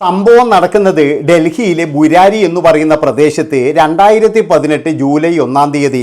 സംഭവം നടക്കുന്നത് ഡൽഹിയിലെ ബുരാരി എന്ന് പറയുന്ന പ്രദേശത്ത് രണ്ടായിരത്തി പതിനെട്ട് ജൂലൈ ഒന്നാം തീയതി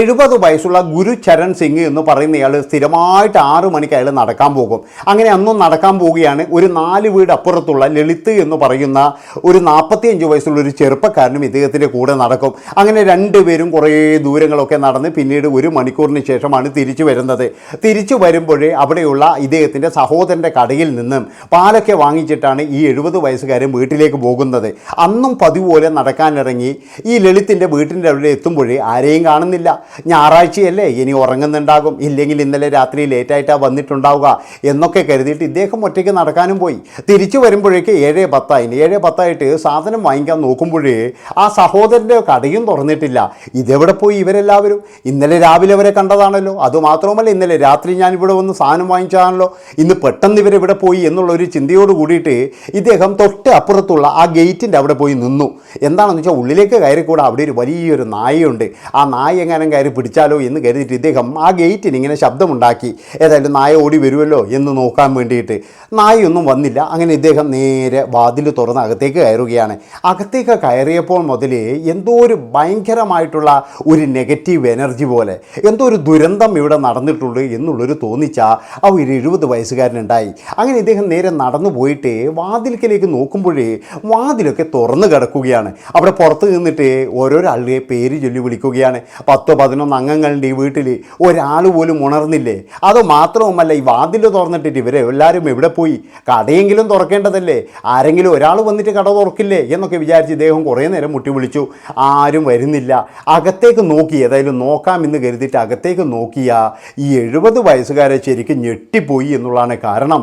എഴുപത് വയസ്സുള്ള ഗുരു ചരൺ സിംഗ് എന്ന് പറയുന്നയാൾ സ്ഥിരമായിട്ട് ആറു മണിക്ക് അയാൾ നടക്കാൻ പോകും. അങ്ങനെ അന്നും നടക്കാൻ പോവുകയാണ്. ഒരു നാല് വീട് അപ്പുറത്തുള്ള ലളിത് എന്ന് പറയുന്ന ഒരു നാൽപ്പത്തിയഞ്ച് വയസ്സുള്ള ഒരു ചെറുപ്പക്കാരനും ഇദ്ദേഹത്തിന്റെ കൂടെ നടക്കും. അങ്ങനെ രണ്ടുപേരും കുറേ ദൂരങ്ങളൊക്കെ നടന്ന് പിന്നീട് ഒരു മണിക്കൂറിന് ശേഷമാണ് തിരിച്ചു വരുന്നത്. തിരിച്ചു വരുമ്പോഴേ അവിടെയുള്ള ഇദ്ദേഹത്തിന്റെ സഹോദരന്റെ കടയിൽ നിന്നും പാലൊക്കെ വാങ്ങിച്ചിട്ടാണ് ഈ എഴുപത് വയസ്സുകാരൻ വീട്ടിലേക്ക് പോകുന്നത്. അന്നും പതിപോലെ പോലെ നടക്കാനിറങ്ങി ഈ ലളിത്തിന്റെ വീട്ടിന്റെ അവിടെ എത്തുമ്പോഴേ ആരെയും കാണുന്നില്ല. ഞായറാഴ്ചയല്ലേ ഇനി ഉറങ്ങുന്നുണ്ടാകും. ഇല്ലെങ്കിൽ ഇന്നലെ രാത്രി ലേറ്റായിട്ടാണ് വന്നിട്ടുണ്ടാവുക എന്നൊക്കെ കരുതിയിട്ട് ഇദ്ദേഹം ഒറ്റയ്ക്ക് നടക്കാനും പോയി. തിരിച്ചു വരുമ്പോഴേക്ക് ഏഴ് പത്തായിന്. ഏഴ് പത്തായിട്ട് സാധനം വാങ്ങിക്കാൻ നോക്കുമ്പോഴേ ആ സഹോദരന്റെ കടയും തുറന്നിട്ടില്ല. ഇതെവിടെ പോയി ഇവരെല്ലാവരും? ഇന്നലെ രാവിലെ വരെ കണ്ടതാണല്ലോ. അതുമാത്രവുമല്ല ഇന്നലെ രാത്രി ഞാൻ ഇവിടെ വന്ന് സാധനം വാങ്ങിച്ചതാണല്ലോ. ഇന്ന് പെട്ടെന്ന് ഇവരെവിടെ പോയി എന്നുള്ളൊരു ചിന്തയോട് കൂടിയിട്ട് ഇദ്ദേഹം തൊട്ട് അപ്പുറത്തുള്ള ആ ഗേറ്റിന്റെ അവിടെ പോയി നിന്നു. എന്താണെന്ന് വെച്ചാൽ ഉള്ളിലേക്ക് കയറിക്കൂടെ അവിടെ ഒരു വലിയൊരു നായയുണ്ട്. ആ നായ എങ്ങാനും കയറി പിടിച്ചാലോ എന്ന് കരുതിയിട്ട് ഇദ്ദേഹം ആ ഗേറ്റിന് ഇങ്ങനെ ശബ്ദമുണ്ടാക്കി. ഏതായാലും നായ ഓടി വരുമല്ലോ എന്ന് നോക്കാൻ വേണ്ടിയിട്ട്. നായയൊന്നും വന്നില്ല. അങ്ങനെ ഇദ്ദേഹം നേരെ വാതിൽ തുറന്ന് അകത്തേക്ക് കയറുകയാണ്. അകത്തേക്ക് കയറിയപ്പോൾ മുതൽ എന്തോ ഒരു ഭയങ്കരമായിട്ടുള്ള ഒരു നെഗറ്റീവ് എനർജി പോലെ എന്തോ ഒരു ദുരന്തം ഇവിടെ നടന്നിട്ടുള്ളൂ എന്നുള്ളൊരു തോന്നിച്ച ആ ഒരു എഴുപത് വയസ്സുകാരനുണ്ടായി. അങ്ങനെ ഇദ്ദേഹം നേരെ നടന്നു പോയിട്ട് വാതിൽക്കലേക്ക് നോക്കുമ്പോഴേ വാതിലൊക്കെ തുറന്നു കിടക്കുകയാണ്. അവിടെ പുറത്ത് നിന്നിട്ട് ഓരോരാളുടെ പേര് ചൊല്ലി വിളിക്കുകയാണ്. പത്തോ പതിനൊന്ന് അംഗങ്ങളുണ്ട് ഈ വീട്ടിൽ ഒരാൾ പോലും ഉണർന്നില്ലേ? അത് മാത്രവുമല്ല ഈ വാതിൽ തുറന്നിട്ടിട്ട് ഇവരെ എല്ലാവരും എവിടെ പോയി? കടയെങ്കിലും തുറക്കേണ്ടതല്ലേ? ആരെങ്കിലും ഒരാൾ വന്നിട്ട് കട തുറക്കില്ലേ? എന്നൊക്കെ വിചാരിച്ച് ഇദ്ദേഹം കുറേ നേരം മുട്ടി വിളിച്ചു. ആരും വരുന്നില്ല. അകത്തേക്ക് നോക്കി ഏതായാലും നോക്കാം എന്ന് കരുതിയിട്ട് അകത്തേക്ക് നോക്കിയ ഈ എഴുപത് വയസ്സുകാരെ ശരിക്കും ഞെട്ടിപ്പോയി എന്നുള്ളതാണ് കാരണം.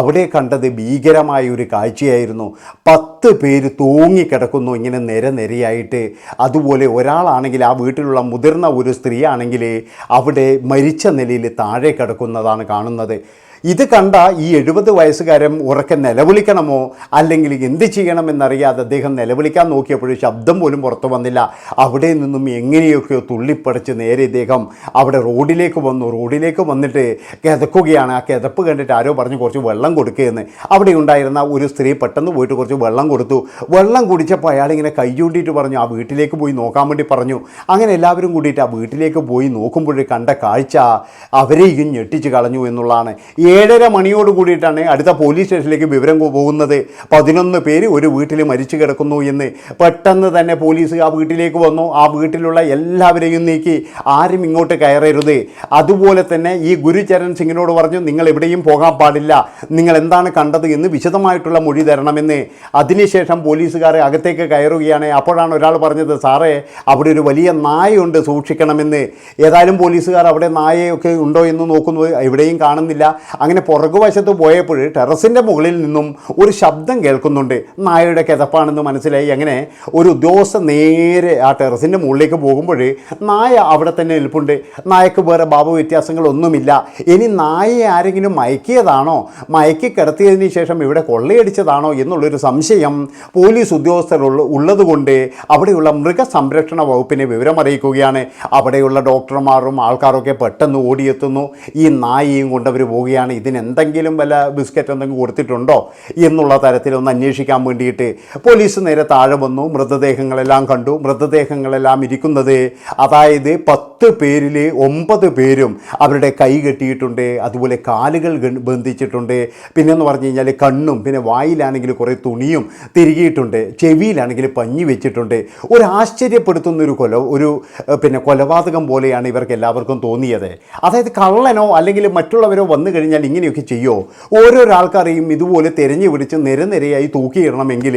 അവിടെ കണ്ടത് ഭീകരമായ ഒരു കാഴ്ചയായിരുന്നു. പത്ത് പേര് തൂങ്ങിക്കിടക്കുന്നു ഇങ്ങനെ നിര നിരയായിട്ട് അതുപോലെ ഒരാളാണെങ്കിൽ ആ വീട്ടിലുള്ള മുതിർന്ന ഒരു സ്ത്രീയാണെങ്കിൽ അവിടെ മരിച്ച നിലയിൽ താഴെ കിടക്കുന്നതാണ് കാണുന്നത്. ഇത് കണ്ട ഈ എഴുപത് വയസ്സുകാരൻ ഉറക്കെ നിലവിളിക്കണമോ? അല്ലെങ്കിൽ എന്ത് ചെയ്യണമെന്നറിയാതെ അദ്ദേഹം നിലവിളിക്കാൻ നോക്കിയപ്പോഴും ശബ്ദം പോലും പുറത്തു വന്നില്ല. അവിടെ നിന്നും എങ്ങനെയൊക്കെയോ തുള്ളിപ്പടച്ച് നേരെ ഇദ്ദേഹം അവിടെ റോഡിലേക്ക് വന്നു. റോഡിലേക്ക് വന്നിട്ട് കിതക്കുകയാണ്. ആ കിതപ്പ് കണ്ടിട്ട് ആരോ പറഞ്ഞു കുറച്ച് വെള്ളം കൊടുക്കുകയെന്ന് അവിടെ ഉണ്ടായിരുന്ന ഒരു സ്ത്രീ പെട്ടെന്ന് പോയിട്ട് കുറച്ച് വെള്ളം കൊടുത്തു. വെള്ളം കുടിച്ചപ്പോൾ അയാളിങ്ങനെ കൈ ചൂണ്ടിയിട്ട് പറഞ്ഞു ആ വീട്ടിലേക്ക് പോയി നോക്കാൻ വേണ്ടി പറഞ്ഞു. അങ്ങനെ എല്ലാവരും കൂടിയിട്ട് ആ വീട്ടിലേക്ക് പോയി നോക്കുമ്പോൾ കണ്ട കാഴ്ച അവരെയും ഞെട്ടിച്ച് കളഞ്ഞു എന്നുള്ളതാണ്. ഏഴര മണിയോട് കൂടിയിട്ടാണ് അടുത്ത പോലീസ് സ്റ്റേഷനിലേക്ക് വിവരം പോകുന്നത്. പതിനൊന്ന് പേര് ഒരു വീട്ടിൽ മരിച്ചു കിടക്കുന്നു എന്ന്. പെട്ടെന്ന് തന്നെ പോലീസ് ആ വീട്ടിലേക്ക് വന്നു. ആ വീട്ടിലുള്ള എല്ലാവരെയും നീക്കി. ആരും ഇങ്ങോട്ട് കയറരുത്. അതുപോലെ തന്നെ ഈ ഗുരുചരൺ സിംഗിനോട് പറഞ്ഞു നിങ്ങൾ എവിടെയും പോകാൻ പാടില്ല. നിങ്ങൾ എന്താണ് കണ്ടത് എന്ന് വിശദമായിട്ടുള്ള മൊഴി തരണമെന്ന്. അതിനുശേഷം പോലീസുകാർ അകത്തേക്ക് കയറുകയാണ്. അപ്പോഴാണ് ഒരാൾ പറഞ്ഞത് സാറേ അവിടെ ഒരു വലിയ നായയുണ്ട് സൂക്ഷിക്കണമെന്ന്. ഏതായാലും പോലീസുകാർ അവിടെ നായയൊക്കെ ഉണ്ടോ എന്ന് നോക്കുന്നു എവിടെയും കാണുന്നില്ല. അങ്ങനെ പുറകുവശത്ത് പോയപ്പോൾ ടെറസിന്റെ മുകളിൽ നിന്നും ഒരു ശബ്ദം കേൾക്കുന്നുണ്ട്. നായയുടെ കിതപ്പാണെന്ന് മനസ്സിലായി. അങ്ങനെ ഒരു ഉദ്യോഗസ്ഥ നേരെ ആ ടെറസിന്റെ മുകളിലേക്ക് പോകുമ്പോൾ നായ അവിടെ തന്നെ നിൽപ്പുണ്ട്. നായക്ക് വേറെ ഭാവ വ്യത്യാസങ്ങളൊന്നുമില്ല. ഇനി നായയെ ആരെങ്കിലും മയക്കിയതാണോ? മയക്കി കിടത്തിയതിന് ശേഷം ഇവിടെ കൊള്ളയടിച്ചതാണോ എന്നുള്ളൊരു സംശയം പോലീസ് ഉദ്യോഗസ്ഥരുള്ള ഉള്ളതുകൊണ്ട് അവിടെയുള്ള മൃഗസംരക്ഷണ വകുപ്പിനെ വിവരം അറിയിക്കുകയാണ്. അവിടെയുള്ള ഡോക്ടർമാരും ആൾക്കാരൊക്കെ പെട്ടെന്ന് ഓടിയെത്തുന്നു. ഈ നായയും കൊണ്ടവർ പോവുകയാണ്. ഇതിന് എന്തെങ്കിലും വല്ല ബിസ്ക്കറ്റ് എന്തെങ്കിലും കൊടുത്തിട്ടുണ്ടോ എന്നുള്ള തരത്തിലൊന്ന് അന്വേഷിക്കാൻ വേണ്ടിയിട്ട് പോലീസ് നേരെ താഴെ വന്നു. മൃതദേഹങ്ങളെല്ലാം കണ്ടു. മൃതദേഹങ്ങളെല്ലാം ഇരിക്കുന്നത് അതായത് പത്ത് പേരിൽ ഒമ്പത് പേരും അവരുടെ കൈ കെട്ടിയിട്ടുണ്ട് അതുപോലെ കാലുകൾ ബന്ധിച്ചിട്ടുണ്ട്. പിന്നെന്ന് പറഞ്ഞു കഴിഞ്ഞാൽ കണ്ണും പിന്നെ വായിലാണെങ്കിൽ കുറേ തുണിയും തിരികിയിട്ടുണ്ട് ചെവിയിലാണെങ്കിൽ പഞ്ഞി വെച്ചിട്ടുണ്ട്. ഒരു ആശ്ചര്യപ്പെടുത്തുന്ന ഒരു കൊല ഒരു പിന്നെ കൊലപാതകം പോലെയാണ് ഇവർക്ക് എല്ലാവർക്കും തോന്നിയത്. അതായത് കള്ളനോ അല്ലെങ്കിൽ മറ്റുള്ളവരോ വന്നു കഴിഞ്ഞാൽ ഇങ്ങനെയൊക്കെ ചെയ്യോ? ഓരോരോ ആൾക്കാരെയും ഇതുപോലെ തിരഞ്ഞു പിടിച്ച് നിരനിരയായി തൂക്കിയിടണമെങ്കിൽ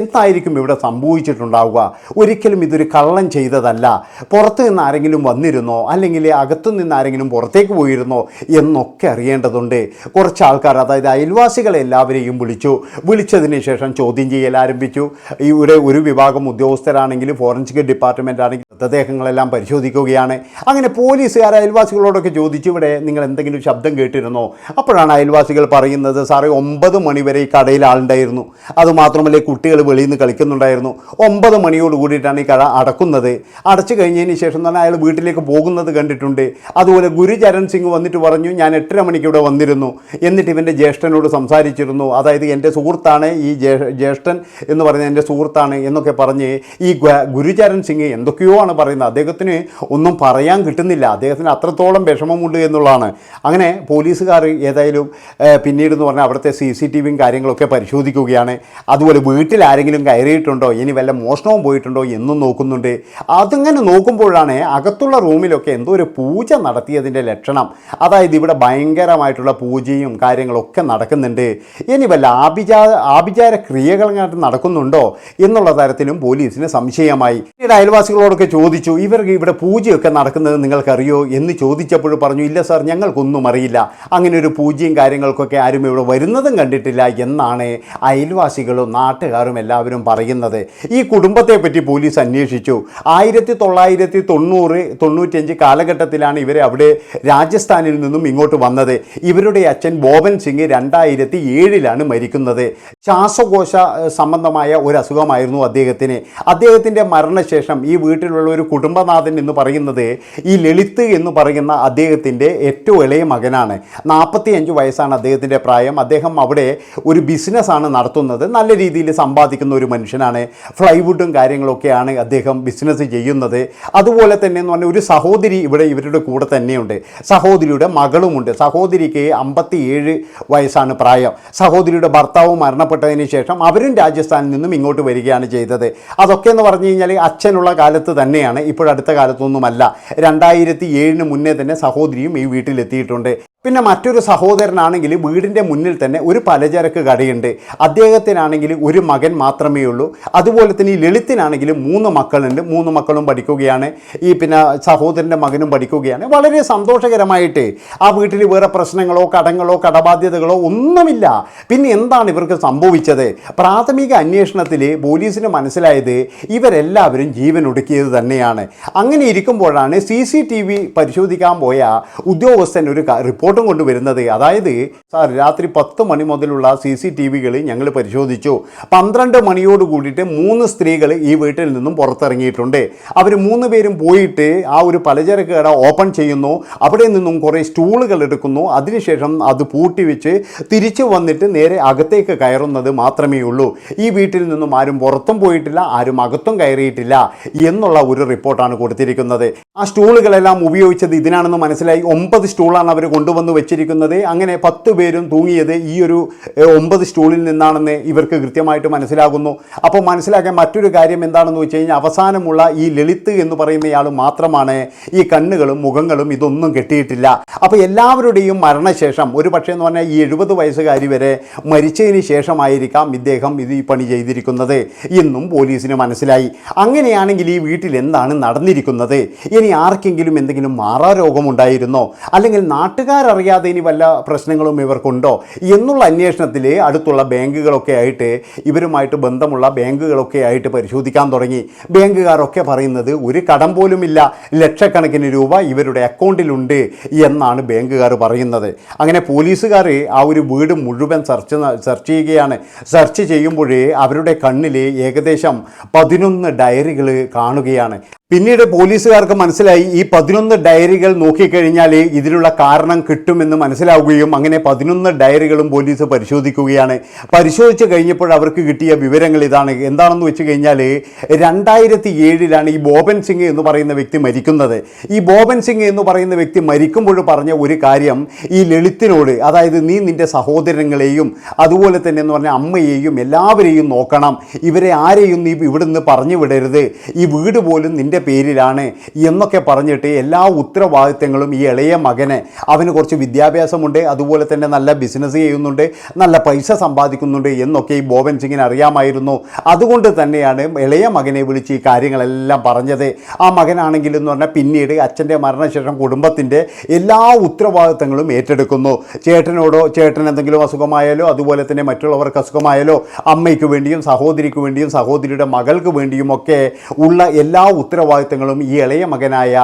എന്തായിരിക്കും ഇവിടെ സംഭവിച്ചിട്ടുണ്ടാവുക? ഒരിക്കലും ഇതൊരു കള്ളൻ ചെയ്തതല്ല. പുറത്തു നിന്ന് ആരെങ്കിലും വന്നിരുന്നോ? അല്ലെങ്കിൽ അകത്തു നിന്ന് ആരെങ്കിലും പുറത്തേക്ക് പോയിരുന്നോ എന്നൊക്കെ അറിയേണ്ടതുണ്ട്. കുറച്ച് ആൾക്കാർ അതായത് അയൽവാസികളെ എല്ലാവരെയും വിളിച്ചു. വിളിച്ചതിന് ശേഷം ചോദ്യം ചെയ്യൽ ആരംഭിച്ചു. ഇവിടെ ഒരു വിഭാഗം ഉദ്യോഗസ്ഥരാണെങ്കിലും ഫോറൻസിക് ഡിപ്പാർട്ട്മെന്റ് ആണെങ്കിൽ മൃതദേഹങ്ങളെല്ലാം പരിശോധിക്കുകയാണ്. അങ്ങനെ പോലീസുകാർ അയൽവാസികളോടൊക്കെ ചോദിച്ചു ഇവിടെ നിങ്ങൾ എന്തെങ്കിലും ശബ്ദം കേട്ടിരുന്നോ? അപ്പോഴാണ് അയൽവാസികൾ പറയുന്നത് സാറേ ഒമ്പത് മണിവരെ ഈ കടയിൽ ആളുണ്ടായിരുന്നു. അതുമാത്രമല്ല കുട്ടികൾ വെളിയിൽ നിന്ന് കളിക്കുന്നുണ്ടായിരുന്നു. ഒമ്പത് മണിയോട് കൂടിയിട്ടാണ് ഈ കട അടക്കുന്നത്. അടച്ചു കഴിഞ്ഞതിന് ശേഷം തന്നെ അയാൾ വീട്ടിലേക്ക് പോകുന്നത് കണ്ടിട്ടുണ്ട്. അതുപോലെ ഗുരുചരൺ സിംഗ് വന്നിട്ട് പറഞ്ഞു ഞാൻ എട്ടര മണിക്ക് ഇവിടെ വന്നിരുന്നു. എന്നിട്ട് ഇവന്റെ ജ്യേഷ്ഠനോട് സംസാരിച്ചിരുന്നു. അതായത് എന്റെ സുഹൃത്താണ് ഈ ജ്യേ- ജ്യേഷ്ഠൻ എന്ന് പറയുന്നത് എന്റെ സുഹൃത്താണ് എന്നൊക്കെ പറഞ്ഞ് ഈ ഗുരുചരൺ സിംഗ് എന്തൊക്കെയോ ആണ് പറയുന്നത്. അദ്ദേഹത്തിന് ഒന്നും പറയാൻ കിട്ടുന്നില്ല. അദ്ദേഹത്തിന് അത്രത്തോളം വിഷമമുണ്ട് എന്നുള്ളതാണ്. അങ്ങനെ പോലീസുകാർ ഏതായാലും പിന്നീട് എന്ന് പറഞ്ഞാൽ അവിടുത്തെ സി സി ടി വിയും കാര്യങ്ങളൊക്കെ പരിശോധിക്കുകയാണ്. അതുപോലെ വീട്ടിൽ ആരെങ്കിലും കയറിയിട്ടുണ്ടോ? ഇനി വല്ല മോഷണവും പോയിട്ടുണ്ടോ എന്നും നോക്കുന്നുണ്ട്. അതിങ്ങനെ നോക്കുമ്പോഴാണ് അകത്തുള്ള റൂമിലൊക്കെ എന്തോ ഒരു പൂജ നടത്തിയതിന്റെ ലക്ഷണം. അതായത് ഇവിടെ ഭയങ്കരമായിട്ടുള്ള പൂജയും കാര്യങ്ങളൊക്കെ നടക്കുന്നുണ്ട്. ഇനി വല്ല ആഭിചാ ആഭിചാര ക്രിയകളങ്ങാട്ട് നടക്കുന്നുണ്ടോ എന്നുള്ള തരത്തിലും പോലീസിന് സംശയമായി. പിന്നീട് അയൽവാസികളോടൊക്കെ ചോദിച്ചു ഇവർക്ക് ഇവിടെ പൂജയൊക്കെ നടക്കുന്നത് നിങ്ങൾക്കറിയോ? എന്ന് ചോദിച്ചപ്പോൾ പറഞ്ഞു ഇല്ല സാർ ഞങ്ങൾക്കൊന്നും അറിയില്ല. അങ്ങനെ ഒരു പൂജയും കാര്യങ്ങൾക്കൊക്കെ ആരും ഇവിടെ വരുന്നതും കണ്ടിട്ടില്ല എന്നാണ് അയൽവാസികളും നാട്ടുകാരും എല്ലാവരും പറയുന്നത്. ഈ കുടുംബത്തെ പറ്റി പോലീസ് അന്വേഷിച്ചു. ആയിരത്തി തൊള്ളായിരത്തി തൊണ്ണൂറ് തൊണ്ണൂറ്റഞ്ച് കാലഘട്ടത്തിലാണ് ഇവരെ അവിടെ രാജസ്ഥാനിൽ നിന്നും ഇങ്ങോട്ട് വന്നത്. ഇവരുടെ അച്ഛൻ ബോബൻ സിംഗ് രണ്ടായിരത്തി ഏഴിലാണ് മരിക്കുന്നത്. ശ്വാസകോശ സംബന്ധമായ ഒരു അസുഖമായിരുന്നു അദ്ദേഹത്തിന്. അദ്ദേഹത്തിന്റെ മരണശേഷം ഈ വീട്ടിലുള്ള ഒരു കുടുംബനാഥൻ എന്ന് പറയുന്നത് ഈ ലളിത് എന്ന് പറയുന്ന അദ്ദേഹത്തിന്റെ ഏറ്റവും ഇളയ മകനാണ്. നാൽപ്പത്തി അഞ്ച് വയസ്സാണ് അദ്ദേഹത്തിന്റെ പ്രായം. അദ്ദേഹം അവിടെ ഒരു ബിസിനസ്സാണ് നടത്തുന്നത്. നല്ല രീതിയിൽ സമ്പാദിക്കുന്ന ഒരു മനുഷ്യനാണ്. ഫ്ലൈവുഡും കാര്യങ്ങളൊക്കെയാണ് അദ്ദേഹം ബിസിനസ് ചെയ്യുന്നത്. അതുപോലെ തന്നെ എന്ന് പറഞ്ഞാൽ ഒരു സഹോദരി ഇവിടെ ഇവരുടെ കൂടെ തന്നെയുണ്ട്. സഹോദരിയുടെ മകളുമുണ്ട്. സഹോദരിക്ക് അമ്പത്തി ഏഴ് വയസ്സാണ് പ്രായം. സഹോദരിയുടെ ഭർത്താവ് മരണപ്പെട്ടതിന് ശേഷം അവരും രാജസ്ഥാനിൽ നിന്നും ഇങ്ങോട്ട് വരികയാണ് ചെയ്തത്. അതൊക്കെ എന്ന് പറഞ്ഞു കഴിഞ്ഞാൽ അച്ഛനുള്ള കാലത്ത് തന്നെയാണ് ഇപ്പോഴടുത്ത കാലത്തൊന്നുമല്ല. രണ്ടായിരത്തി ഏഴിന് മുന്നേ തന്നെ സഹോദരിയും ഈ വീട്ടിലെത്തിയിട്ടുണ്ട്. പിന്നെ മറ്റൊരു സഹോദരനാണെങ്കിൽ വീടിന്റെ മുന്നിൽ തന്നെ ഒരു പലചരക്ക് കടയുണ്ട്. അദ്ദേഹത്തിനാണെങ്കിൽ ഒരു മകൻ മാത്രമേ ഉള്ളൂ. അതുപോലെ തന്നെ ഈ ലളിത്തിനാണെങ്കിൽ മൂന്ന് മക്കളുണ്ട്. മൂന്ന് മക്കളും പഠിക്കുകയാണ്. ഈ പിന്നെ സഹോദരന്റെ മകനും പഠിക്കുകയാണ്. വളരെ സന്തോഷകരമായിട്ട് ആ വീട്ടിൽ വേറെ പ്രശ്നങ്ങളോ കടങ്ങളോ കടബാധ്യതകളോ ഒന്നുമില്ല. പിന്നെ എന്താണ് ഇവർക്ക് സംഭവിച്ചത്? പ്രാഥമിക അന്വേഷണത്തിൽ പോലീസിന് മനസ്സിലായത് ഇവരെല്ലാവരും ജീവൻ ഒടുക്കിയത് തന്നെയാണ്. അങ്ങനെ ഇരിക്കുമ്പോഴാണ് സി സി ടി വി പരിശോധിക്കാൻ പോയ ഉദ്യോഗസ്ഥൻ ഒരു റിപ്പോർട്ടും കൊണ്ടുവരുന്നത്. അതായത് സാർ രാത്രി പത്ത് മണി മുതലുള്ള സി സി ടി വികൾ ഞങ്ങൾ പരിശോധിച്ചു. പന്ത്രണ്ട് മണിയോട് കൂടിയിട്ട് മൂന്ന് സ്ത്രീകൾ ഈ വീട്ടിൽ നിന്നും പുറത്തിറങ്ങിയിട്ടുണ്ട്. അവർ മൂന്ന് പേരും പോയിട്ട് ആ ഒരു പലചരക്ക് കട ഓപ്പൺ ചെയ്യുന്നു. അവിടെ നിന്നും കുറേ സ്റ്റൂളുകൾ എടുക്കുന്നു. അതിനുശേഷം അത് പൂട്ടി വെച്ച് തിരിച്ചു വന്നിട്ട് നേരെ അകത്തേക്ക് കയറുന്നത് മാത്രമേ ഉള്ളൂ. ഈ വീട്ടിൽ നിന്നും ആരും പുറത്തും പോയിട്ടില്ല ആരും അകത്തും കയറിയിട്ടില്ല എന്നുള്ള ഒരു റിപ്പോർട്ടാണ് കൊടുത്തിരിക്കുന്നത്. ആ സ്റ്റൂളുകളെല്ലാം ഉപയോഗിച്ചത് ഇതിനാണെന്ന് മനസ്സിലായി. ഒമ്പത് സ്റ്റൂളാണ് അവർ കൊണ്ടുവന്ന് വെച്ചിരിക്കുന്നത്. അങ്ങനെ പത്ത് പേരും തൂങ്ങിയത് ഈ ഒരു ഒമ്പത് സ്റ്റൂളിൽ നിന്നാണെന്ന് ഇവർക്ക് കൃത്യമായിട്ട് മനസ്സിലാകുന്നു. അപ്പോൾ മനസ്സിലാക്കാൻ മറ്റൊരു കാര്യം എന്താണെന്ന് വെച്ച് കഴിഞ്ഞാൽ അവസാനമുള്ള ഈ ലളിത് എന്ന് പറയുന്നയാൾ മാത്രമാണ് ഈ കണ്ണുകളും മുഖങ്ങളും ഇതൊന്നും കെട്ടിയിട്ടില്ല. അപ്പോൾ എല്ലാവരുടെയും മരണശേഷം ഒരു പക്ഷേ എന്ന് പറഞ്ഞാൽ ഈ എഴുപത് വയസ്സുകാരി വരെ മരിച്ചതിന് ശേഷമായിരിക്കാം ഇദ്ദേഹം ഇത് ഈ പണി ചെയ്തിരിക്കുന്നത്. എന്നും പോലീസിന് മനസ്സിലായി. അങ്ങനെയാണെങ്കിൽ ഈ വീട്ടിൽ എന്താണ് നടന്നിരിക്കുന്നത്? ഇനി ആർക്കെങ്കിലും എന്തെങ്കിലും മാറാരോഗമുണ്ടായിരുന്നോ അല്ലെങ്കിൽ നാട്ടുകാരറിയാതെ ഇനി വല്ല പ്രശ്നങ്ങളും ഇവർക്കുണ്ടോ? എന്നുള്ള അന്വേഷണത്തിൽ അടുത്തുള്ള ബാങ്കുകളൊക്കെ ആയിട്ട് ഇവരുമായിട്ട് ബന്ധമുള്ള ബാങ്കുകളൊക്കെ ആയിട്ട് പരിശോധിക്കാൻ തുടങ്ങി. ബാങ്കുകാരൊക്കെ പറയുന്നത് ഒരു കടം പോലുമില്ല. ലക്ഷക്കണക്കിന് രൂപ ഇവരുടെ അക്കൗണ്ടിലുണ്ട് എന്നാണ് ബാങ്കുകാർ പറയുന്നത്. അങ്ങനെ പോലീസുകാർ ആ ഒരു വീട് മുഴുവൻ സെർച്ച് സെർച്ച് ചെയ്യുകയാണ്. സെർച്ച് ചെയ്യുമ്പോഴേ അവരുടെ കണ്ണിൽ ഏകദേശം പതിനൊന്ന് ഡയറികൾ കാണുകയാണ്. ആണ് പിന്നീട് പോലീസുകാർക്ക് മനസ്സിലായി ഈ പതിനൊന്ന് ഡയറികൾ നോക്കിക്കഴിഞ്ഞാൽ ഇതിനുള്ള കാരണം കിട്ടുമെന്ന് മനസ്സിലാവുകയും അങ്ങനെ പതിനൊന്ന് ഡയറികളും പോലീസ് പരിശോധിക്കുകയാണ്. പരിശോധിച്ച് കഴിഞ്ഞപ്പോൾ അവർക്ക് കിട്ടിയ വിവരങ്ങൾ ഇതാണ്. എന്താണെന്ന് വെച്ച് കഴിഞ്ഞാൽ രണ്ടായിരത്തി ഏഴിലാണ് ഈ ബോബൻ സിംഗ് എന്ന് പറയുന്ന വ്യക്തി മരിക്കുന്നത്. ഈ ബോബൻ സിംഗ് എന്ന് പറയുന്ന വ്യക്തി മരിക്കുമ്പോൾ പറഞ്ഞ ഒരു കാര്യം ഈ ലളിത്തിനോട് അതായത് നീ നിന്റെ സഹോദരങ്ങളെയും അതുപോലെ തന്നെ എന്ന് പറഞ്ഞാൽ അമ്മയെയും എല്ലാവരെയും നോക്കണം. ഇവരെ ആരെയും നീ ഇവിടുന്ന് പറഞ്ഞു വിടരുത്. ഈ വീട് പോലും നിന്റെ പേരിലാണ് എന്നൊക്കെ പറഞ്ഞിട്ട് എല്ലാ ഉത്തരവാദിത്തങ്ങളും ഈ ഇളയ മകന്. അവന് കുറച്ച് വിദ്യാഭ്യാസമുണ്ട് അതുപോലെ തന്നെ നല്ല ബിസിനസ് ചെയ്യുന്നുണ്ട് നല്ല പൈസ സമ്പാദിക്കുന്നുണ്ട് എന്നൊക്കെ ഈ ബോബൻ സിംഗിന് അറിയാമായിരുന്നു. അതുകൊണ്ട് തന്നെയാണ് ഇളയ മകനെ വിളിച്ച് ഈ കാര്യങ്ങളെല്ലാം പറഞ്ഞത്. ആ മകനാണെങ്കിൽ എന്ന് പറഞ്ഞാൽ പിന്നീട് അച്ഛന്റെ മരണശേഷം കുടുംബത്തിന്റെ എല്ലാ ഉത്തരവാദിത്തങ്ങളും ഏറ്റെടുക്കുന്നു. ചേട്ടനോടോ ചേട്ടൻ എന്തെങ്കിലും അസുഖമായാലോ അതുപോലെ തന്നെ മറ്റുള്ളവർക്ക് അസുഖമായാലോ അമ്മയ്ക്ക് വേണ്ടിയും സഹോദരിക്ക് വേണ്ടിയും സഹോദരിയുടെ മകൾക്ക് വേണ്ടിയും ഒക്കെ ഉള്ള എല്ലാ ഉത്തരവാദിത്തങ്ങളും ഉത്തരവാദിത്തങ്ങളും ഈ ഇളയ മകനായ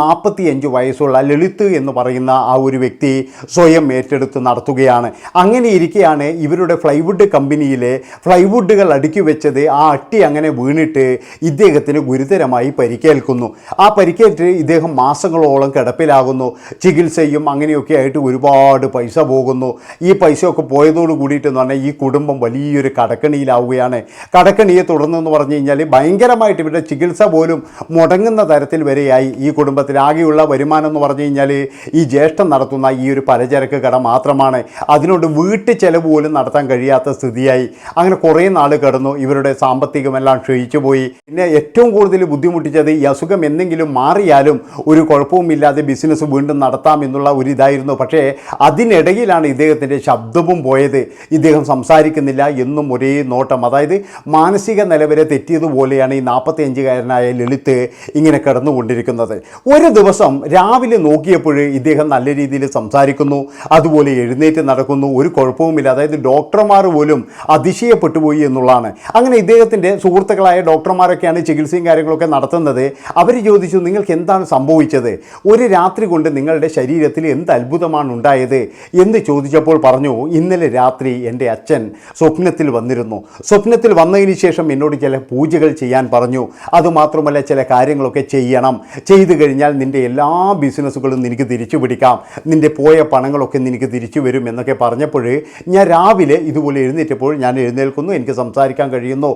നാൽപ്പത്തിയഞ്ച് വയസ്സുള്ള ലളിത് എന്ന് പറയുന്ന ആ ഒരു വ്യക്തി സ്വയം ഏറ്റെടുത്ത് നടത്തുകയാണ്. അങ്ങനെ ഇരിക്കെയാണ് ഇവരുടെ ഫ്ലൈവുഡ് കമ്പനിയിലെ ഫ്ലൈവുഡുകൾ അടുക്കി വെച്ചത്. ആ അട്ടി അങ്ങനെ വീണിട്ട് ഇദ്ദേഹത്തിന് ഗുരുതരമായി പരിക്കേൽക്കുന്നു. ആ പരിക്കേറ്റ് ഇദ്ദേഹം മാസങ്ങളോളം കിടപ്പിലാകുന്നു. ചികിത്സയും അങ്ങനെയൊക്കെ ആയിട്ട് ഒരുപാട് പൈസ പോകുന്നു. ഈ പൈസയൊക്കെ പോയതോട് കൂടിയിട്ടെന്ന് പറഞ്ഞാൽ ഈ കുടുംബം വലിയൊരു കടക്കണിയിലാവുകയാണ്. കടക്കണിയെ തുടർന്നെന്ന് പറഞ്ഞു കഴിഞ്ഞാൽ ഭയങ്കരമായിട്ട് ഇവരുടെ ചികിത്സ പോലും മുടങ്ങുന്ന തരത്തിൽ വരെയായി ഈ കുടുംബത്തിൽ ആകെയുള്ള വരുമാനം എന്ന് പറഞ്ഞു കഴിഞ്ഞാൽ ഈ ജ്യേഷ്ഠം നടത്തുന്ന ഈ ഒരു പലചരക്ക് കട മാത്രമാണ്. അതിനോട് വീട്ടു ചെലവ് പോലും നടത്താൻ കഴിയാത്ത സ്ഥിതിയായി. അങ്ങനെ കുറേ നാൾ കടന്നു. ഇവരുടെ സാമ്പത്തികമെല്ലാം ക്ഷയിച്ചു പോയി. പിന്നെ ഏറ്റവും കൂടുതൽ ബുദ്ധിമുട്ടിച്ചത് ഈ അസുഖം എന്തെങ്കിലും മാറിയാലും ഒരു കുഴപ്പവുമില്ലാതെ ബിസിനസ് വീണ്ടും നടത്താം എന്നുള്ള ഒരു ഇതായിരുന്നു. പക്ഷേ അതിനിടയിലാണ് ഇദ്ദേഹത്തിന്റെ ശബ്ദവും പോയത്. ഇദ്ദേഹം സംസാരിക്കുന്നില്ല. എന്നും ഒരേ നോട്ടം. അതായത് മാനസിക നിലവരെ തെറ്റിയതുപോലെയാണ് ഈ നാൽപ്പത്തിയഞ്ചുകാരനായ ലളിത് ഇങ്ങനെ കിടന്നുകൊണ്ടിരിക്കുന്നത്. ഒരു ദിവസം രാവിലെ നോക്കിയപ്പോൾ ഇദ്ദേഹം നല്ല രീതിയിൽ സംസാരിക്കുന്നു. അതുപോലെ എഴുന്നേറ്റ് നടക്കുന്നു. ഒരു കുഴപ്പവുമില്ല. അതായത് ഡോക്ടർമാർ പോലും അതിശയപ്പെട്ടു പോയി എന്നുള്ളതാണ്. അങ്ങനെ ഇദ്ദേഹത്തിന്റെ സുഹൃത്തുക്കളായ ഡോക്ടർമാരൊക്കെയാണ് ചികിത്സയും കാര്യങ്ങളൊക്കെ നടത്തുന്നത്. അവർ ചോദിച്ചു നിങ്ങൾക്ക് എന്താണ് സംഭവിച്ചത്? ഒരു രാത്രി കൊണ്ട് നിങ്ങളുടെ ശരീരത്തിൽ എന്ത് അത്ഭുതമാണ് ഉണ്ടായത്? എന്ന് ചോദിച്ചപ്പോൾ പറഞ്ഞു ഇന്നലെ രാത്രി എന്റെ അച്ഛൻ സ്വപ്നത്തിൽ വന്നിരുന്നു. സ്വപ്നത്തിൽ വന്നതിന് ശേഷം എന്നോട് ചില പൂജകൾ ചെയ്യാൻ പറഞ്ഞു. അതുമാത്രമല്ല ചില കാര്യങ്ങളൊക്കെ ചെയ്യണം. ചെയ്തു കഴിഞ്ഞാൽ നിന്റെ എല്ലാ ബിസിനസ്സുകളും നിനക്ക് തിരിച്ചു പിടിക്കാം. നിന്റെ പോയ പണങ്ങളൊക്കെ നിനക്ക് തിരിച്ചു വരും എന്നൊക്കെ പറഞ്ഞപ്പോൾ ഞാൻ രാവിലെ ഇതുപോലെ എഴുന്നേറ്റപ്പോൾ ഞാൻ എഴുന്നേൽക്കുന്നു എനിക്ക് സംസാരിക്കാൻ കഴിയുന്നു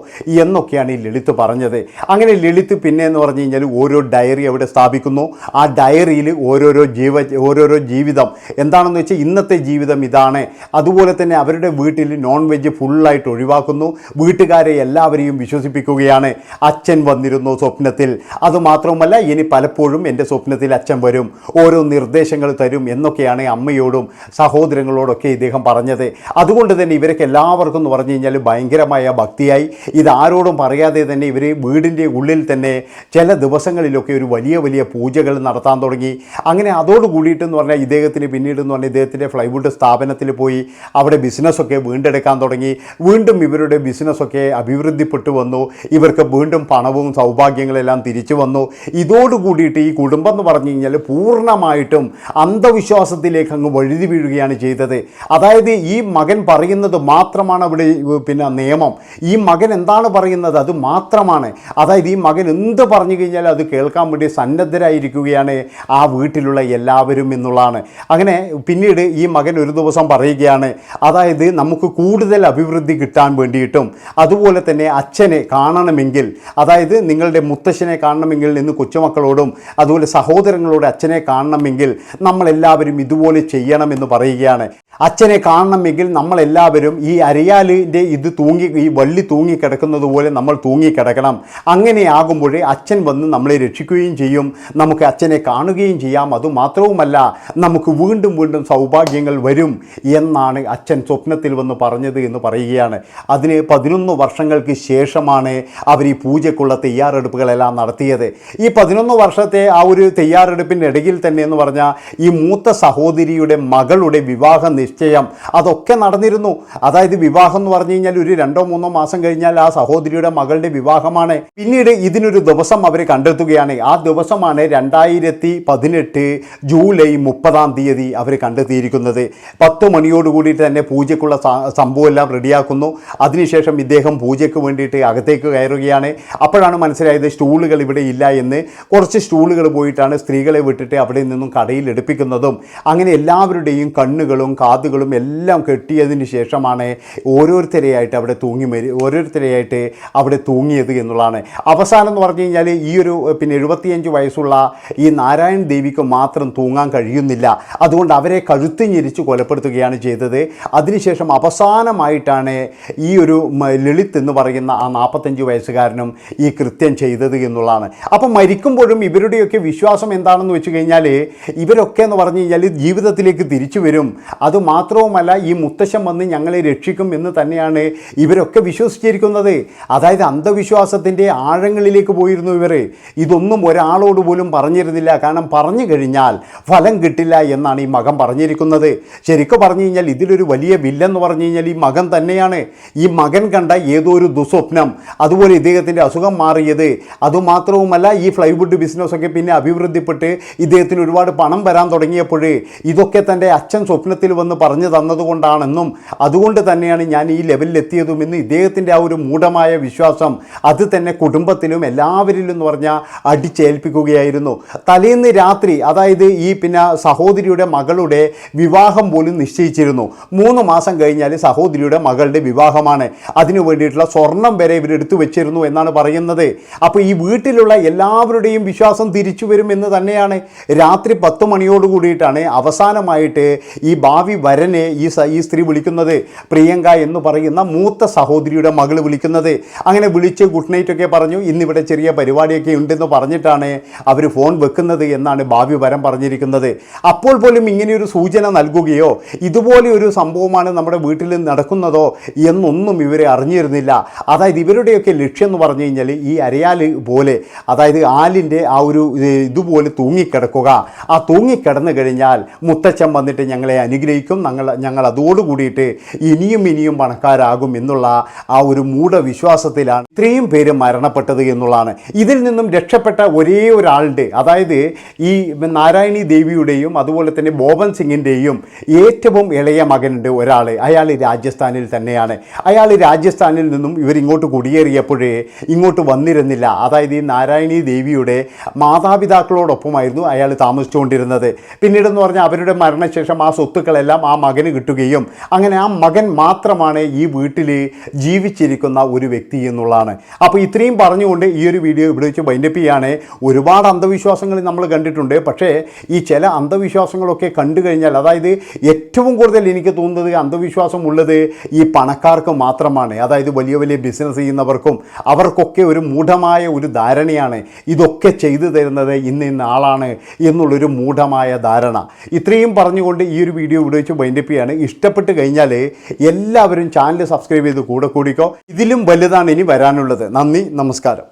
എന്നൊക്കെയാണ് ഈ ലളിത് പറഞ്ഞത്. അങ്ങനെ ലളിത് പിന്നെ എന്ന് പറഞ്ഞു കഴിഞ്ഞാൽ ഓരോ ഡയറി അവിടെ സ്ഥാപിക്കുന്നു. ആ ഡയറിയിൽ ഓരോരോ ജീവ ഓരോരോ ജീവിതം. എന്താണെന്ന് വെച്ചാൽ ഇന്നത്തെ ജീവിതം ഇതാണ്. അതുപോലെ തന്നെ അവരുടെ വീട്ടിൽ നോൺ വെജ് ഫുള്ളായിട്ട് ഒഴിവാക്കുന്നു. വീട്ടുകാരെ എല്ലാവരെയും വിശ്വസിപ്പിക്കുകയാണ്. അച്ഛൻ വന്നിരുന്നു സ്വപ്നത്തിൽ. അതുമാത്രമല്ല ഇനി പലപ്പോഴും എന്റെ സ്വപ്നത്തിൽ അച്ഛൻ വരും ഓരോ നിർദ്ദേശങ്ങൾ തരും എന്നൊക്കെയാണ് അമ്മയോടും സഹോദരങ്ങളോടൊക്കെ ഇദ്ദേഹം പറഞ്ഞത്. അതുകൊണ്ട് തന്നെ ഇവരൊക്കെ എല്ലാവർക്കും എന്ന് പറഞ്ഞു കഴിഞ്ഞാൽ ഭയങ്കരമായ ഭക്തിയായി. ഇതാരോടും പറയാതെ തന്നെ ഇവർ വീടിന്റെ ഉള്ളിൽ തന്നെ ചില ദിവസങ്ങളിലൊക്കെ ഒരു വലിയ വലിയ പൂജകൾ നടത്താൻ തുടങ്ങി. അങ്ങനെ അതോട് കൂടിയിട്ടെന്ന് പറഞ്ഞാൽ ഇദ്ദേഹത്തിന് പിന്നീട് എന്ന് പറഞ്ഞാൽ ഇദ്ദേഹത്തിന്റെ ഫ്ലൈവുഡ് സ്ഥാപനത്തിൽ പോയി അവിടെ ബിസിനസ്സൊക്കെ വീണ്ടെടുക്കാൻ തുടങ്ങി. വീണ്ടും ഇവരുടെ ബിസിനസ്സൊക്കെ അഭിവൃദ്ധിപ്പെട്ടു വന്നു. ഇവർക്ക് വീണ്ടും പണവും സൗഭാഗ്യങ്ങളെല്ലാം തിരിച്ചു വന്നു. ഇതോടുകൂടിയിട്ട് ഈ കുടുംബം എന്ന് പറഞ്ഞു കഴിഞ്ഞാൽ പൂർണമായിട്ടും അന്ധവിശ്വാസത്തിലേക്ക് അങ്ങ് വഴുതി വീഴുകയാണ് ചെയ്തത്. അതായത് ഈ മകൻ പറയുന്നത് മാത്രമാണ് അവിടെ പിന്നെ നിയമം. ഈ മകൻ എന്താണ് പറയുന്നത്? അത് മാത്രമാണ്. അതായത് ഈ മകൻ എന്ത് പറഞ്ഞു കഴിഞ്ഞാൽ അത് കേൾക്കാൻ വേണ്ടി സന്നദ്ധരായിരിക്കുകയാണ് ആ വീട്ടിലുള്ള എല്ലാവരും എന്നുള്ളതാണ്. അങ്ങനെ പിന്നീട് ഈ മകൻ ഒരു ദിവസം പറയുകയാണ് അതായത് നമുക്ക് കൂടുതൽ അഭിവൃദ്ധി കിട്ടാൻ വേണ്ടിയിട്ടും അതുപോലെ തന്നെ അച്ഛനെ കാണണമെങ്കിൽ അതായത് നിങ്ങളുടെ മുത്തശ്ശനെ കാണണമെങ്കിൽ നിന്ന് കൊച്ചുമക്കളോടും അതുപോലെ സഹോദരങ്ങളോട് അച്ഛനെ കാണണമെങ്കിൽ നമ്മളെല്ലാവരും ഇതുപോലെ ചെയ്യണമെന്ന് പറയുകയാണ്. അച്ഛനെ കാണണമെങ്കിൽ നമ്മളെല്ലാവരും ഈ അരിയാലിന്റെ ഇത് തൂങ്ങി ഈ വള്ളി തൂങ്ങിക്കിടക്കുന്നത് പോലെ നമ്മൾ തൂങ്ങിക്കിടക്കണം അങ്ങനെയാകുമ്പോഴേ അച്ഛൻ വന്ന് നമ്മളെ രക്ഷിക്കുകയും ചെയ്യും. നമുക്ക് അച്ഛനെ കാണുകയും ചെയ്യാം. അതുമാത്രവുമല്ല നമുക്ക് വീണ്ടും വീണ്ടും സൗഭാഗ്യങ്ങൾ വരും എന്നാണ് അച്ഛൻ സ്വപ്നത്തിൽ വന്ന് പറഞ്ഞത് എന്ന് പറയുകയാണ്. അതിന് പതിനൊന്ന് വർഷങ്ങൾക്ക് ശേഷമാണ് അവർ ഈ പൂജയ്ക്കുള്ള തയ്യാറെടുപ്പുകളെല്ലാം നടത്തിയത്. ഈ പതിനൊന്ന് വർഷത്തെ ആ ഒരു തയ്യാറെടുപ്പിന്റെ ഇടയിൽ തന്നെ എന്ന് പറഞ്ഞാൽ ഈ മൂത്ത സഹോദരിയുടെ മകളുടെ വിവാഹ നിശ്ചയം. അതൊക്കെ നടന്നിരുന്നു. അതായത് വിവാഹം എന്ന് പറഞ്ഞു കഴിഞ്ഞാൽ ഒരു രണ്ടോ മൂന്നോ മാസം കഴിഞ്ഞാൽ ആ സഹോദരിയുടെ മകളുടെ വിവാഹമാണ്. പിന്നീട് ഇതിനൊരു ദിവസം അവർ കണ്ടെത്തുകയാണ്. ആ ദിവസമാണ് രണ്ടായിരത്തി പതിനെട്ട് ജൂലൈ മുപ്പതാം തീയതി അവർ കണ്ടെത്തിയിരിക്കുന്നത്. പത്ത് മണിയോട് കൂടിയിട്ട് തന്നെ പൂജയ്ക്കുള്ള സംഭവം സംഭവമെല്ലാം റെഡിയാക്കുന്നു. അതിനുശേഷം ഇദ്ദേഹം പൂജയ്ക്ക് വേണ്ടിയിട്ട് അകത്തേക്ക് കയറുകയാണ്. അപ്പോഴാണ് മനസ്സിലായത് സ്റ്റൂളുകൾ ഇവിടെ ഇല്ല എന്ന്. കുറച്ച് സ്റ്റൂളുകൾ പോയിട്ടാണ് സ്ത്രീകളെ വിട്ടിട്ട് അവിടെ നിന്നും കടയിൽ എടുപ്പിക്കുന്നതും. അങ്ങനെ എല്ലാവരുടെയും കണ്ണുകളും കാതുകളും എല്ലാം കെട്ടിയതിന് ശേഷമാണ് ഓരോരുത്തരെയായിട്ട് അവിടെ തൂങ്ങി മരി ഓരോരുത്തരെയായിട്ട് അവിടെ തൂങ്ങിയത് എന്നുള്ളതാണ്. അവസാനം എന്ന് പറഞ്ഞു കഴിഞ്ഞാൽ ഈ ഒരു പിന്നെ എഴുപത്തിയഞ്ച് വയസ്സുള്ള ഈ നാരായൺ ദേവിക്ക് മാത്രം തൂങ്ങാൻ കഴിയുന്നില്ല. അതുകൊണ്ട് അവരെ കഴുത്ത് ഞെരിച്ച് കൊലപ്പെടുത്തുകയാണ് ചെയ്തത്. അതിനുശേഷം അവസാനമായിട്ടാണ് ഈ ഒരു ലളിത് എന്ന് പറയുന്ന ആ നാൽപ്പത്തഞ്ച് വയസ്സുകാരനും ഈ കൃത്യം ചെയ്തത് എന്നുള്ളതാണ്. അപ്പം മരിക്കുമ്പോഴും ഇവരുടെയൊക്കെ വിശ്വാസം എന്താണെന്ന് വെച്ച് കഴിഞ്ഞാൽ ഇവരൊക്കെ എന്ന് പറഞ്ഞു കഴിഞ്ഞാൽ ജീവിതത്തിലേക്ക് തിരിച്ചു വരും. അത് അതുമാത്രവുമല്ല ഈ മുത്തശ്ശൻ വന്ന് ഞങ്ങളെ രക്ഷിക്കും എന്ന് തന്നെയാണ് ഇവരൊക്കെ വിശ്വസിച്ചിരിക്കുന്നത്. അതായത് അന്ധവിശ്വാസത്തിന്റെ ആഴങ്ങളിലേക്ക് പോയിരുന്നു ഇവർ ഇതൊന്നും ഒരാളോട് പോലും പറഞ്ഞിരുന്നില്ല. കാരണം പറഞ്ഞു കഴിഞ്ഞാൽ ഫലം കിട്ടില്ല എന്നാണ് ഈ മകം പറഞ്ഞിരിക്കുന്നത്. ശരിക്കും പറഞ്ഞു കഴിഞ്ഞാൽ ഇതിലൊരു വലിയ വില്ലെന്ന് പറഞ്ഞു കഴിഞ്ഞാൽ ഈ മകൻ തന്നെയാണ്. ഈ മകൻ കണ്ട ഏതോ ഒരു ദുസ്വപ്നം അതുപോലെ ഇദ്ദേഹത്തിന്റെ അസുഖം മാറിയത്. അതുമാത്രവുമല്ല ഈ ഫ്ലൈവുഡ് ബിസിനസ്സൊക്കെ പിന്നെ അഭിവൃദ്ധിപ്പെട്ട് ഇദ്ദേഹത്തിന് ഒരുപാട് പണം വരാൻ തുടങ്ങിയപ്പോൾ ഇതൊക്കെ തന്റെ അച്ഛൻ സ്വപ്നത്തിൽ വന്ന് പറഞ്ഞു തന്നതുകൊണ്ടാണെന്നും അതുകൊണ്ട് തന്നെയാണ് ഞാൻ ഈ ലെവലിലെത്തിയതും എന്ന് ഇദ്ദേഹത്തിന്റെ ആ ഒരു മൂഢമായ വിശ്വാസം അത് തന്നെ കുടുംബത്തിലും എല്ലാവരിലും എന്ന് പറഞ്ഞാൽ അടിച്ചേൽപ്പിക്കുകയായിരുന്നു. തലേന്ന് രാത്രി അതായത് ഈ പിന്നെ സഹോദരിയുടെ മകളുടെ വിവാഹം പോലും നിശ്ചയിച്ചിരുന്നു. മൂന്ന് മാസം കഴിഞ്ഞാൽ സഹോദരിയുടെ മകളുടെ വിവാഹമാണ്. അതിനു വേണ്ടിയിട്ടുള്ള സ്വർണം വരെ ഇവർ എടുത്തു വെച്ചിരുന്നു എന്നാണ് പറയുന്നത്. അപ്പോൾ ഈ വീട്ടിലുള്ള എല്ലാവരുടെയും വിശ്വാസം തിരിച്ചു വരും എന്ന് തന്നെയാണ്. രാത്രി പത്ത് മണിയോട് കൂടിയിട്ടാണ് അവസാനമായിട്ട് ഈ ഭാവി വരനെ ഈ ഈ സ്ത്രീ വിളിക്കുന്നത് പ്രിയങ്ക എന്ന് പറയുന്ന മൂത്ത സഹോദരിയുടെ മകൾ വിളിക്കുന്നത്. അങ്ങനെ വിളിച്ച് ഗുഡ് നൈറ്റ് ഒക്കെ പറഞ്ഞു. ഇന്നിവിടെ ചെറിയ പരിപാടിയൊക്കെ ഉണ്ടെന്ന് പറഞ്ഞിട്ടാണ് അവർ ഫോൺ വെക്കുന്നത് എന്നാണ് ഭാവി വരം പറഞ്ഞിരിക്കുന്നത്. അപ്പോൾ പോലും ഇങ്ങനെയൊരു സൂചന നൽകുകയോ ഇതുപോലെ ഒരു സംഭവമാണ് നമ്മുടെ വീട്ടിൽ നടക്കുന്നതോ എന്നൊന്നും ഇവരെ അറിഞ്ഞിരുന്നില്ല. അതായത് ഇവരുടെയൊക്കെ ലക്ഷ്യം എന്ന് പറഞ്ഞു കഴിഞ്ഞാൽ ഈ അരയാൽ പോലെ അതായത് ആലിന്റെ ആ ഒരു ഇത് ഇതുപോലെ തൂങ്ങിക്കിടക്കുക. ആ തൂങ്ങിക്കിടന്നു കഴിഞ്ഞാൽ മുത്തച്ഛൻ വന്നിട്ട് ഞങ്ങളെ അനുഗ്രഹിക്കും. ഞങ്ങൾ ഞങ്ങൾ അതോട് കൂടിയിട്ട് ഇനിയും ഇനിയും പണക്കാരാകും എന്നുള്ള ആ ഒരു മൂഢവിശ്വാസത്തിലാണ് ഇത്രയും പേര് മരണപ്പെട്ടത് എന്നുള്ളതാണ്. ഇതിൽ നിന്നും രക്ഷപ്പെട്ട ഒരേ ഒരാളുടെ അതായത് ഈ നാരായണി ദേവിയുടെയും അതുപോലെ തന്നെ ബോബൻ സിംഗിന്റെയും ഏറ്റവും ഇളയ മകനുണ്ട് ഒരാൾ അയാൾ രാജസ്ഥാനിൽ തന്നെയാണ്. അയാൾ രാജസ്ഥാനിൽ നിന്നും ഇവരിങ്ങോട്ട് കുടിയേറിയപ്പോഴേ ഇങ്ങോട്ട് വന്നിരുന്നില്ല. അതായത് ഈ നാരായണി ദേവിയുടെ മാതാപിതാക്കളോടൊപ്പമായിരുന്നു അയാൾ താമസിച്ചുകൊണ്ടിരുന്നത്. പിന്നീടെന്ന് പറഞ്ഞാൽ അവരുടെ മരണശേഷം ആ സ്വത്തുക്കളെല്ലാം ആ മകന് കിട്ടുകയും അങ്ങനെ ആ മകൻ മാത്രമാണ് ഈ വീട്ടിൽ ജീവിച്ചിരിക്കുന്ന ഒരു വ്യക്തി എന്നുള്ളതാണ്. അപ്പോൾ ഇത്രയും പറഞ്ഞുകൊണ്ട് ഈ ഒരു വീഡിയോ ഇവിടെ വെച്ച് ബൈൻഡപ്പ് ചെയ്യാണ്. ഒരുപാട് അന്ധവിശ്വാസങ്ങൾ നമ്മൾ കണ്ടിട്ടുണ്ട്. പക്ഷേ ഈ ചില അന്ധവിശ്വാസങ്ങളൊക്കെ കണ്ടു കഴിഞ്ഞാൽ അതായത് ഏറ്റവും കൂടുതൽ എനിക്ക് തോന്നുന്നത് അന്ധവിശ്വാസം ഉള്ളത് ഈ പണക്കാർക്ക് മാത്രമാണ്. അതായത് വലിയ വലിയ ബിസിനസ് ചെയ്യുന്നവർക്കും അവർക്കൊക്കെ ഒരു മൂഢമായ ഒരു ധാരണയാണ്. ഇതൊക്കെ ചെയ്തു തരുന്നത് ഇന്ന് ഇന്ന ആളാണ് എന്നുള്ളൊരു മൂഢമായ ധാരണ. ഇത്രയും പറഞ്ഞുകൊണ്ട് ഈ ഒരു വീഡിയോ ഇവിടെ വെച്ച് വൈൻഡപ്പ് ചെയ്യാണ്. ഇഷ്ടപ്പെട്ട് കഴിഞ്ഞാൽ എല്ലാവരും ചാനൽ സബ്സ്ക്രൈബ് ചെയ്ത് കൂടെ കൂടിക്കോ. ഇതിലും വലുതാണ് ഇനി വരാനുള്ളത്. നന്ദി നമസ്കാരം.